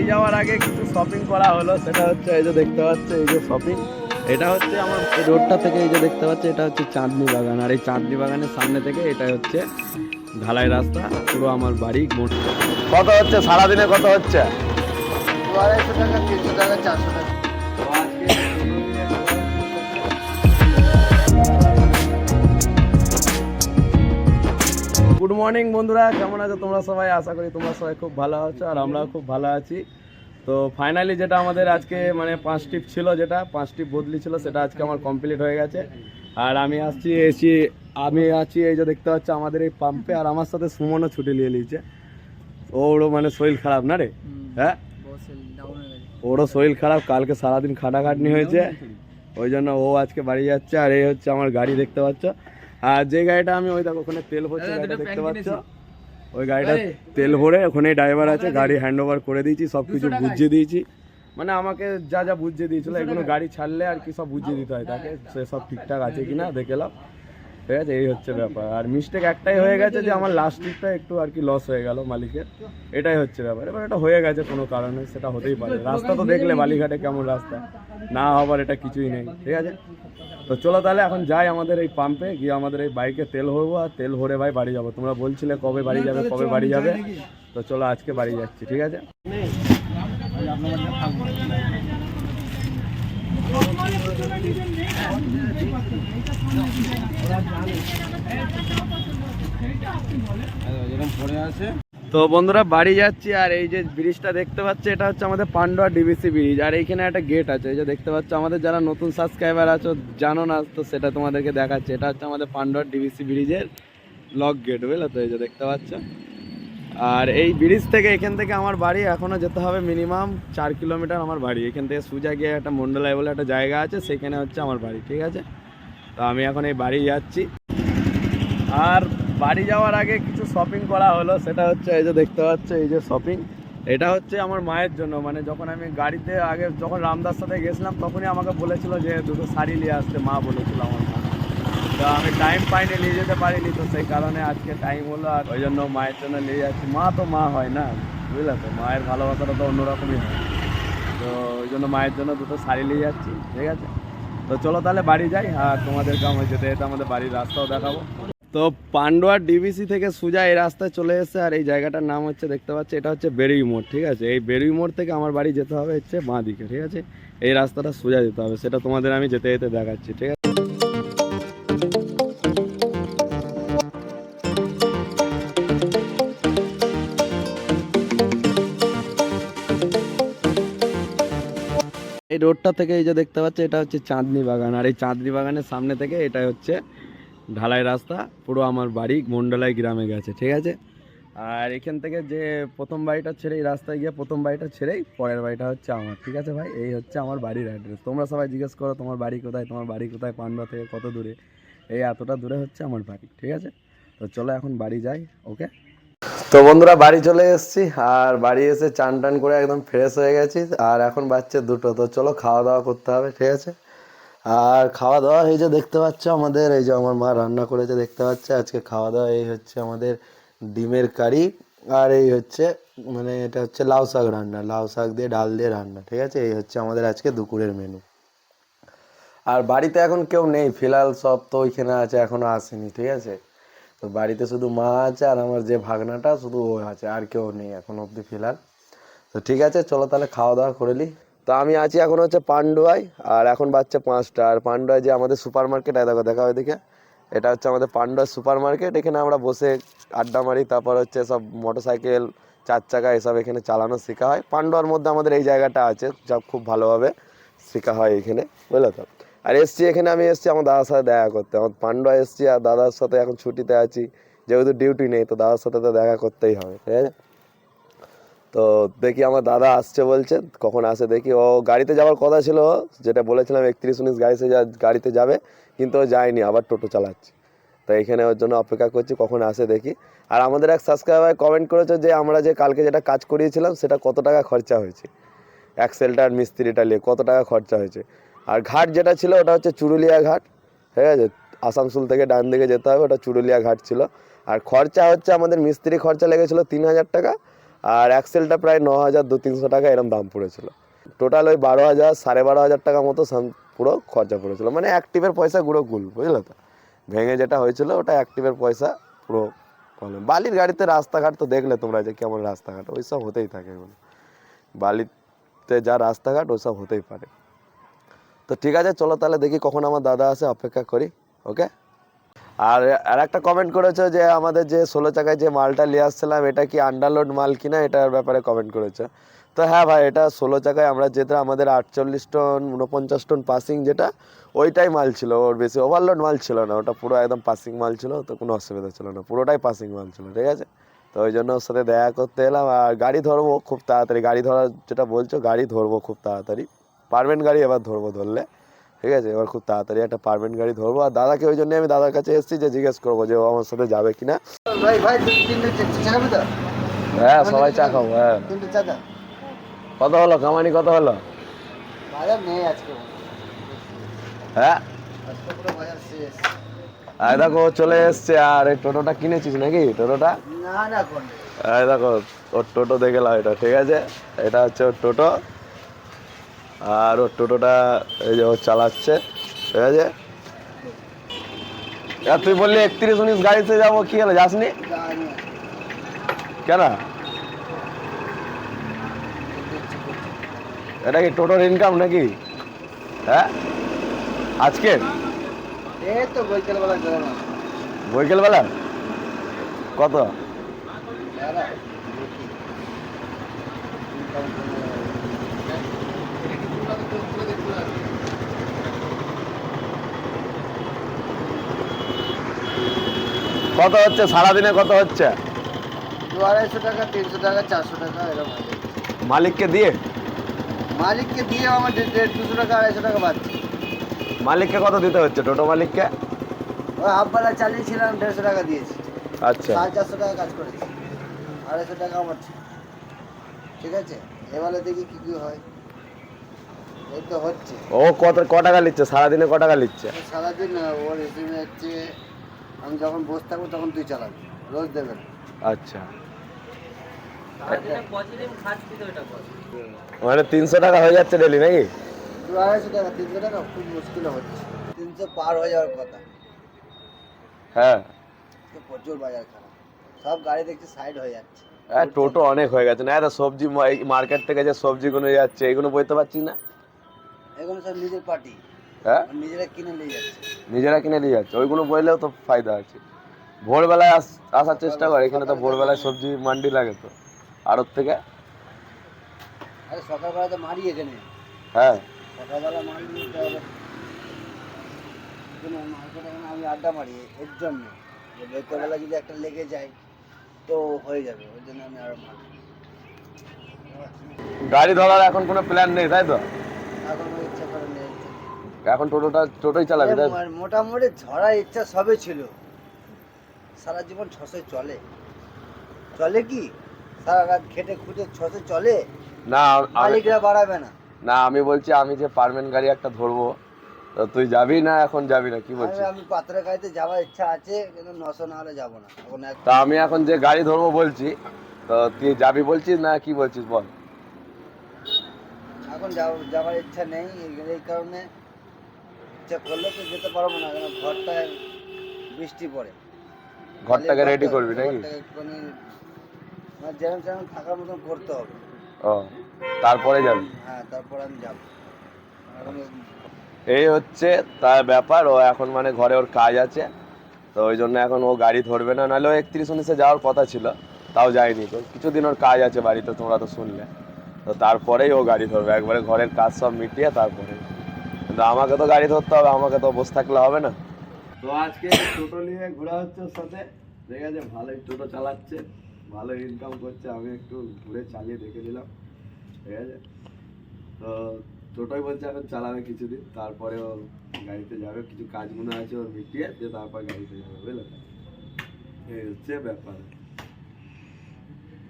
বাড়ি যাওয়ার আগে কিছু শপিং করা হলো সেটা হচ্ছে এই যে দেখতে পাচ্ছে এই যে শপিং এটা হচ্ছে আমার এই রোডটা থেকে এই যে দেখতে পাচ্ছে এটা হচ্ছে চাঁদনি বাগান। আর এই চাঁদনি বাগানের সামনে থেকে এটা হচ্ছে ঢালাই রাস্তা পুরো আমার বাড়ি মোট। কত হচ্ছে? সারাদিনে কত হচ্ছে? আড়াইশো টাকা তিনশো টাকা চারশো টাকা। গুড মর্নিং বন্ধুরা। কেমন আছো তোমরা সবাই? আশা করি তোমরা সবাই খুব ভালো আছো আর আমরাও খুব ভালো আছি। তো ফাইনালি যেটা আমাদের আজকে মানে পাঁচ টিপ ছিল যেটা পাঁচ টিপ বদলি ছিল সেটা আজকে আমার কমপ্লিট হয়ে গেছে। আর আমি আসছি এসি আমি আছি এই যে দেখতে পাচ্ছ আমাদের এই পাম্পে আর আমার সাথে সুমনও ছুটি নিয়ে নিয়েছে। ওরও মানে শরীর খারাপ না রে? হ্যাঁ? ওরও শরীর খারাপ কালকে সারাদিন খাটাখাটনি হয়েছে। ওই জন্য ও আজকে বাড়ি যাচ্ছে। আর এই হচ্ছে আমার গাড়ি দেখতে পাচ্ছ? আর যে গাড়িটা আমি ওই দেখো ওখানে তেল ভরছে গাড়িটা দেখতে পাচ্ছ? ওই গাড়িটা তেল ভরে ওখানে ড্রাইভার আছে গাড়ি হ্যান্ড ওভার করে দিয়েছি সব কিছু বুঝিয়ে দিয়েছি। মানে আমাকে যা যা বুঝিয়ে দিয়েছিল এগুলো গাড়ি ছাড়লে আর কি সব বুঝিয়ে দিতে হয় তাকে সে সব ঠিকঠাক আছে কিনা দেখে এলাম ঠিক আছে এই হচ্ছে ব্যাপার। আর মিস্টেক একটাই হয়ে গেছে যে আমার লাস্ট ট্রিপটা একটু আর কি লস হয়ে গেল মালিকের। এটাই হচ্ছে ব্যাপার। এবার এটা হয়ে গেছে কোনো কারণে সেটা হতেই পারে। রাস্তা তো দেখলে বালিঘাটে কেমন রাস্তা। না হবার এটা কিছুই নেই ঠিক আছে? তো চলো তাহলে এখন যাই আমাদের এই পাম্পে গিয়ে আমাদের এই বাইকে তেল ভরবো আর তেল ভরে ভাই বাড়ি যাব। তোমরা বলছিলে কবে বাড়ি যাবে, কবে বাড়ি যাবে? তো চলো আজকে বাড়ি যাচ্ছি, ঠিক আছে। তো বন্ধুরা, বাড়ি যাচ্ছি আর এই যে ব্রিজটা দেখতে পাচ্ছি, এটা হচ্ছে আমাদের পান্ডুয়া ডিবিসি ব্রিজ, আর এইখানে একটা গেট আছে, এই যে দেখতে পাচ্ছ, আমাদের যারা নতুন সাবস্ক্রাইবার আছো, জানো না, তো সেটা তোমাদেরকে দেখাচ্ছে, এটা হচ্ছে আমাদের পান্ডুয়া ডিবিসি ব্রিজের লক গেট বুঝলে তো, এই যে দেখতে পাচ্ছ। আর এই ব্রিজ থেকে এখান থেকে আমার বাড়ি এখনও যেতে হবে মিনিমাম চার কিলোমিটার আমার বাড়ি, এখান থেকে সুজা গিয়ে একটা মন্ডলাই বলে একটা জায়গা আছে সেখানে হচ্ছে আমার বাড়ি, ঠিক আছে? তো আমি এখন এই বাড়ি যাচ্ছি। আর বাড়ি যাওয়ার আগে কিছু শপিং করা হলো, সেটা হচ্ছে এই যে দেখতে পাচ্ছ, এই যে শপিং এটা হচ্ছে আমার মায়ের জন্য মানে যখন আমি গাড়িতে আগে যখন রামদার সাথে গেছিলাম, তখনই আমাকে বলেছিল যে দুটো শাড়ি নিয়ে আসতে, মা বলেছিল আমার মা। তো আমি টাইম পাইনি, নিয়ে যেতে পারিনি, তো সেই কারণে আজকে টাইম হলো, আর ওই জন্য মায়ের জন্য নিয়ে যাচ্ছি। মা তো মা হয় না, বুঝলে তো? মায়ের ভালোবাসাটা তো অন্যরকমই হয়। তো ওই জন্য মায়ের জন্য দুটো শাড়ি নিয়ে যাচ্ছি, ঠিক আছে? তো চলো তাহলে বাড়ি যাই, আর তোমাদেরকে আমার যেতে যেতে আমাদের বাড়ির রাস্তাও দেখাবো। তো পান্ডুয়া ডিবিসি থেকে সুজা এই রাস্তায় চলে এসেছে আর এই জায়গাটার নাম হচ্ছে, দেখতে পাচ্ছি, এটা হচ্ছে বেরুই মোড়, ঠিক আছে? এই বেরুই মোড় থেকে আমার বাড়ি যেতে হবে হচ্ছে বাঁ দিকে, ঠিক আছে? এই রাস্তাটা সোজা যেতে হবে, সেটা তোমাদের আমি যেতে যেতে দেখাচ্ছি, ঠিক আছে? এই রোডটা থেকে এই যে দেখতে পাচ্ছি, এটা হচ্ছে চাঁদনি বাগান, আর এই চাঁদনি বাগানের সামনে থেকে এটা হচ্ছে ঢালাই রাস্তা, পুরো আমার বাড়ি মন্ডলাই গ্রামে গেছে, ঠিক আছে? আর এখান থেকে যে প্রথম বাড়িটা ছেড়ে এই রাস্তায় গিয়ে প্রথম বাড়িটা ছেড়েই পরের বাড়িটা হচ্ছে আমার, ঠিক আছে ভাই? এই হচ্ছে আমার বাড়ির অ্যাড্রেস তোমরা সবাই জিজ্ঞেস করো, তোমার বাড়ি কোথায়? তোমার বাড়ি কোথায়? পান্ডা থেকে কত দূরে? এই এতটা দূরে হচ্ছে আমার বাড়ি, ঠিক আছে? তো চলো এখন বাড়ি যাই, ওকে? তো বন্ধুরা, বাড়ি চলে এসেছি, আর বাড়ি এসে চান টান করে একদম ফ্রেশ হয়ে গেছি, আর এখন বাচ্চা দুটো, তো চলো খাওয়া দাওয়া করতে হবে, ঠিক আছে? আর খাওয়া দাওয়া এই যে দেখতে পাচ্ছ আমাদের, এই যে আমার মা রান্না করেছে দেখতে পাচ্ছ, আজকে খাওয়া দাওয়া এই হচ্ছে আমাদের ডিমের কারি, আর এই হচ্ছে মানে এটা হচ্ছে লাউ শাক রান্না, লাউ শাক দিয়ে ডাল দিয়ে রান্না, ঠিক আছে? এই হচ্ছে আমাদের আজকে দুপুরের মেনু আর বাড়িতে এখন কেউ নেই, ফিলহাল সব তো ওইখানে আছে, এখনও আসেনি, ঠিক আছে? তো বাড়িতে শুধু মা আছে আর আমার যে ভাগনাটা, শুধু ও আছে, আর কেউ নেই এখন অবধি ফিলহাল। তো ঠিক আছে, চলো তাহলে খাওয়া দাওয়া করে নিই তো আমি আছি এখন হচ্ছে পান্ডুয়ায় আর এখন বাচ্চা পাঁচটা। আর পান্ডুয়ায় যে আমাদের সুপার মার্কেট দেখো দেখা হয় দেখে এটা হচ্ছে আমাদের পান্ডুয়া সুপার মার্কেট এখানে আমরা বসে আড্ডা মারি, তারপর হচ্ছে সব মোটর সাইকেল চার চাকা এসব এখানে চালানো শেখা হয়। পান্ডুয়ার মধ্যে আমাদের এই জায়গাটা আছে, যা খুব ভালোভাবে শেখা হয় এখানে, বুঝলে তো? আর এসছি এখানে, আমি এসছি আমার দাদার সাথে দেখা করতে। আমার পান্ডুয়া এসছি, আর দাদার সাথে এখন ছুটিতে আছি, যেহেতু ডিউটি নেই, তো দাদার সাথে তো দেখা করতেই হবে, ঠিক আছে? তো দেখি আমার দাদা আসছে বলছে, কখন আসে দেখি। ও গাড়িতে যাওয়ার কথা ছিল, যেটা বলেছিলাম একত্রিশ উনিশ গাড়িতে গাড়িতে যাবে, কিন্তু ও যায়নি, আবার টোটো চালাচ্ছে। তো এখানে ওর জন্য অপেক্ষা করছি, কখন আসে দেখি। আর আমাদের এক সাবস্ক্রাইবার কমেন্ট করেছে যে, আমরা যে কালকে যেটা কাজ করিয়েছিলাম, সেটা কত টাকা খরচা হয়েছে। অ্যাক্সেলটা আর মিস্ত্রিটা নিয়ে কত টাকা খরচা হয়েছে। আর ঘাট যেটা ছিল, ওটা হচ্ছে চুরুলিয়া ঘাট, ঠিক আছে? আসানসোল থেকে ডান দিকে যেতে হবে, ওটা চুরুলিয়া ঘাট ছিল। আর খরচা হচ্ছে, আমাদের মিস্ত্রি খরচা লেগেছিলো তিন হাজার টাকা আর অ্যাক্সেলটা প্রায় ন হাজার দু তিনশো টাকা এরকম দাম পড়েছিল। টোটাল ওই বারো হাজার সাড়ে বারো হাজার টাকা মতো পুরো খরচা পড়েছিল। মানে অ্যাক্টিভের পয়সা গুঁড়ো গুল বুঝলে তো? ভেঙে যেটা হয়েছিল, ওটা অ্যাক্টিভের পয়সা পুরো প্রবলেম বালির গাড়িতে রাস্তাঘাট তো দেখলে তোমরা যে কেমন রাস্তাঘাট, ওই সব হতেই থাকে এগুলো। বালিতে যা রাস্তাঘাট, ওই সব হতেই পারে। তো ঠিক আছে, চলো তাহলে দেখি কখন আমার দাদা আসে, অপেক্ষা করি ওকে আর আর একটা কমেন্ট করেছ যে আমাদের যে ষোলো চাকায় যে মালটা নিয়ে আসছিলাম, এটা কি আন্ডারলোড মাল কিনা এটার ব্যাপারে কমেন্ট করেছে। তো হ্যাঁ ভাই, এটা ষোলো চাকায় আমরা যেটা আমাদের আটচল্লিশ টন উনপঞ্চাশ টন পাসিং যেটা, ওইটাই মাল ছিল, ওর বেশি ওভারলোড মাল ছিল না, ওটা পুরো একদম পাসিং মাল ছিল, তো কোনো অসুবিধা ছিল না, পুরোটাই পাসিং মাল ছিল, ঠিক আছে? তো ওই জন্য ওর সাথে দেখা করতে এলাম, আর গাড়ি ধরবো খুব তাড়াতাড়ি, গাড়ি ধরার যেটা বলছো, গাড়ি ধরবো খুব তাড়াতাড়ি পারমেন্ট গাড়ি এবার ধরবো ধরলে। ঠিক আছে? এবার খুব তাড়াতাড়ি একটা পারমেন্ট গাড়ি ধরবো। আর দাদাকে ওই জন্য আমি দাদার কাছে এসেছি যে জিজ্ঞেস করব যে ও আমার সাথে যাবে কিনা। হ্যাঁ সবাই চা খাব হ্যাঁ। কত হলো? কামানি কত হলো? হ্যাঁ? আর দেখো চলে এসছে। আর এই টোটোটা কিনেছিস নাকি? টোটোটা? না না দেখো ওর টোটো দেখে লাও এটা ঠিক আছে? এটা হচ্ছে ওর টোটো। আর ওর টোটোটা এই যে ও চালাচ্ছে ঠিক আছে? আর তুই বললি একত্রিশ উনিশ গাড়িতে যাব কি হলো যাসনি? কেন? এটা কি টোটোর ইনকাম নাকি? হ্যাঁ? আজকে এই বৈকাল বেলা গেলাম। কত? কত হচ্ছে? সারাদিনে কত হচ্ছে? দু আড়াইশো টাকা তিনশো টাকা চারশো টাকা এরকম মালিককে দিয়ে? মালিককে দিয়ে আমার দেড় দুশো টাকা আড়াইশো টাকা পাচ্ছি মালিককে কত দিতে হচ্ছে? টোটো মালিককে? ওই হাফবেলা চালিয়েছিলাম দেড়শো টাকা দিয়েছি। আচ্ছা। সাড়ে চারশো টাকা কাজ করেছি। আড়াইশো টাকা আমার। ঠিক আছে? এবারে দেখি কি কি হয়। ও কত ক টাকা নিচ্ছে? সারাদিনে ক টাকা নিচ্ছে? সারাদিন না, ওর হিসেবে হচ্ছে আমি যখন বসে থাকব তখন তুই চালাবি রোজ দেবে না। আচ্ছা। মানে তিনশো টাকা হয়ে যাচ্ছে ডেলি নাকি? আড়াইশো টাকা তিনশো টাকা খুব মুশকিল হচ্ছে। তিনশো পার হয়ে যাওয়ার কথা। হ্যাঁ। তো প্রচুর বাজার খারাপ। সব গাড়ি দেখছি সাইড হয়ে যাচ্ছে। হ্যাঁ টোটো অনেক হয়ে গেছে। না সবজি মার্কেট থেকে যে সবজিগুলো যাচ্ছে এগুলো বইতে পারছি না? নিজের পার্টি হ্যাঁ? নিজেরা কিনে নিয়ে যাচ্ছে। নিজেরা কিনে নিয়ে যাচ্ছে। ওইগুলো বললেও তো ফায়দা আছে। ভোরবেলায় আস আসার চেষ্টা করে। এখানে তো ভোরবেলায় সবজি মান্ডি লাগে তো। আড়ত থেকে? আরে সকালবেলা তো মারি এখানে। হ্যাঁ। সকালবেলা মারি আমি আড্ডা মারি এর জন্য। যদি একটা লেগে যায় তো হয়ে যাবে। ওই জন্য আমি আরও মারি। গাড়ি ধরার এখন কোনো প্ল্যান নেই তাই তো? এখন টোটোটা টোটোই চালাবি তাই? মোটামুটি ঝরার ইচ্ছা সবে ছিল। সারা জীবন ছশে চলে। চলে কি? সারা রাত খেটে খুঁটে ছশে চলে? না আমি- মালিকরা বাড়াবে না। না আমি বলছি আমি যে পারমেন্ট গাড়ি একটা ধরবো তো তুই যাবি না এখন যাবি না? কি বলছিস? আমি- আমি পাত্রের গাড়িতে যাওয়ার ইচ্ছা আছে কিন্তু নশো না হলে যাব না। এখন তা আমি এখন যে গাড়ি ধরবো বলছি তো তুই যাবি বলছিস না কি বলছিস বল? এখন যাও- যাওয়ার ইচ্ছা নেই এই- কারণে ইচ্ছা করলে তো যেতে পারব না কারণ ঘরটায় বৃষ্টি পড়ে। ঘরটাকে রেডি করবি নাকি? মানে যেরকম সেরকম থাকার মতন করতে হবে। ও তারপরে যাবি? হ্যাঁ তারপর আমি যাব। এই হচ্ছে তার ব্যাপার ও এখন মানে ঘরে ওর কাজ আছে তো ওই জন্য এখন ও গাড়ি ধরবে না নাহলে ও একত্রিশ উনিশে যাওয়ার কথা ছিল তাও যায়নি তো। কিছুদিন ওর কাজ আছে বাড়িতে তোমরা তো শুনলে। তো তারপরেই ও গাড়ি ধরবে। একবারে ঘরের কাজ সব মিটিয়ে তারপরে। কিন্তু আমাকে তো গাড়ি ধরতে হবে, আমাকে তো বসে থাকলে হবে না। তো আজকে টোটো নিয়ে ঘোরা হচ্ছে ওর সাথে। ঠিক আছে, ভালোই টোটো চালাচ্ছে, ভালো ইনকাম করছে, আমি একটু ঘুরে চালিয়ে দেখে দিলাম ঠিক আছে? তো টোটোই বলছে এখন চালাবে কিছুদিন, তারপরে ও গাড়িতে যাবে। কিছু কাজগুলো আছে ওর মিটিয়ে, দিয়ে তারপর গাড়িতে যাবে, বুঝলে? এই হচ্ছে ব্যাপার।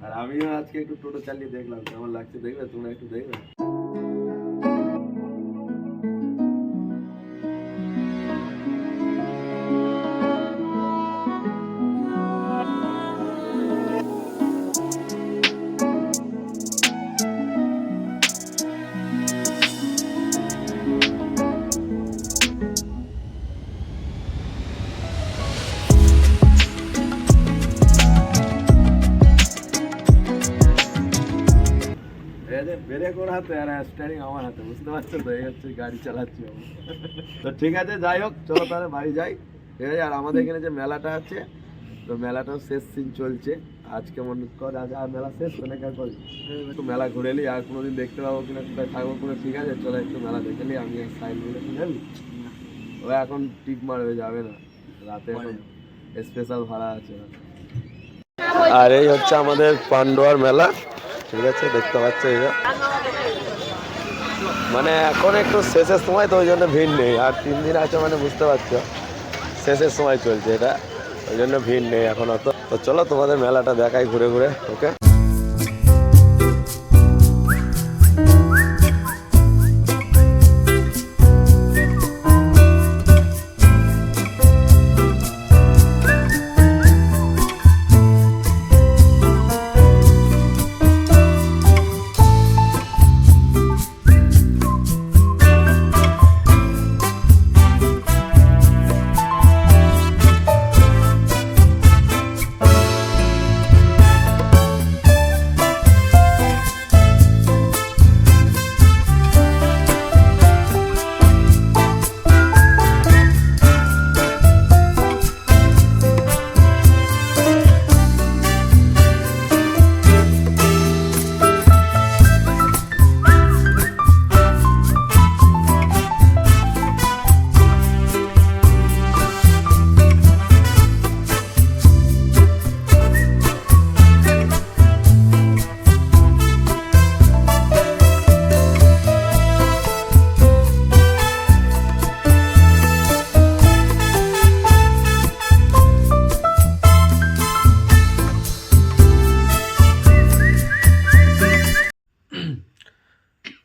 আর আমিও আজকে একটু টোটো চালিয়ে দেখলাম কেমন লাগছে দেখবে তোমরা একটু দেখবে ব্রেক ওর হাতে? আর স্টারিং আমার হাতে, বুঝতে পারছ তো? এই হচ্ছে গাড়ি চালাচ্ছি তো ঠিক আছে, যাই হোক, চলো তাহলে বাড়ি যাই। ঠিক আছে, আর আমাদের এখানে যে মেলাটা আছে, তো মেলাটাও শেষ সিন চলছে। আজকে মনে কর, আজ আর মেলা শেষ? তো নাকি করি? একটু মেলা ঘুরে এলি আর কোনোদিন দেখতে পাবো কিনা কোথায় থাকব কোনো, ঠিক আছে? চলো একটু মেলা দেখে নি আমি সাইড মিলে শুনেলি ও এখন টিপ মারবে, যাবে না। রাতে এখন স্পেশাল ভাড়া আছে। আর এই হচ্ছে আমাদের পান্ডুয়ার মেলা। ঠিক আছে, দেখতে পাচ্ছ এই মানে এখন একটু শেষের সময় তো ওই জন্য ভিড় নেই। আর তিন দিন আছে মানে বুঝতে পারছ। শেষের সময় চলছে এটা। ওই জন্য ভিড় নেই এখন অত। তো চলো তোমাদের মেলাটা দেখাই ঘুরে ঘুরে, ওকে?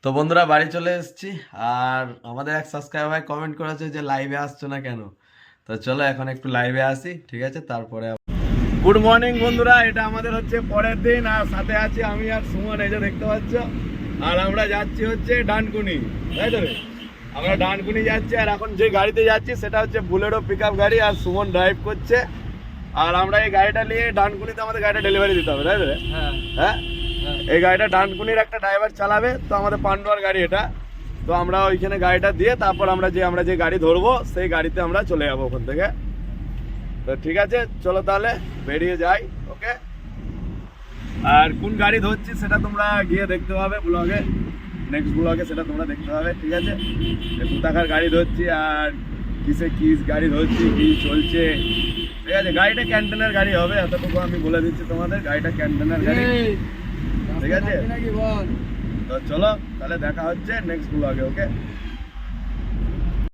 তো বন্ধুরা বাড়ি চলে এসেছি। আর আমাদের এক সাবস্ক্রাইবার কমেন্ট করেছে যে লাইভে আসছো না কেন? তো চলো এখন একটু লাইভে আসি ঠিক আছে? তারপরে গুড মর্নিং বন্ধুরা এটা আমাদের হচ্ছে পরের দিন। আর সাথে আছি আমি আর সুমন এই যে দেখতে পাচ্ছ। আর আমরা যাচ্ছি হচ্ছে ডানকুনি তাই তো আমরা ডানকুনি যাচ্ছি আর এখন যে গাড়িতে যাচ্ছি সেটা হচ্ছে বুলেরো পিক গাড়ি আর সুমন ড্রাইভ করছে। আর আমরা এই গাড়িটা নিয়ে ডানকুনিতে আমাদের গাড়িটা ডেলিভারি দিতে হবে তাই তো রে? হ্যাঁ? এই গাড়িটা ডানকুনির একটা ড্রাইভার চালাবে, তো আমাদের পান্ডুয়ার গাড়ি এটা। তো আমরা ওইখানে গাড়িটা দিয়ে তারপর আমরা যে আমরা যে গাড়ি ধরবো, সেই গাড়িতে আমরা চলে যাব ওখান থেকে। তো ঠিক আছে, চলো তাহলে বেরিয়ে যাই, ওকে? আর কোন গাড়ি ধরছি সেটা তোমরা গিয়ে দেখতে পাবে ব্লগে। নেক্সট ব্লগে সেটা তোমরা দেখতে পাবে, ঠিক আছে? কোথাকার গাড়ি ধরছি আর কিসে কিস গাড়ি ধরছি, কি চলছে। ঠিক আছে, গাড়িটা ক্যান্টেনের গাড়ি হবে, এতটুকু আমি বলে দিচ্ছি তোমাদের, গাড়িটা ক্যান্টেনের গাড়ি। ঠিক আছে? তো চলো তাহলে দেখা হচ্ছে নেক্সট ব্লগে ওকে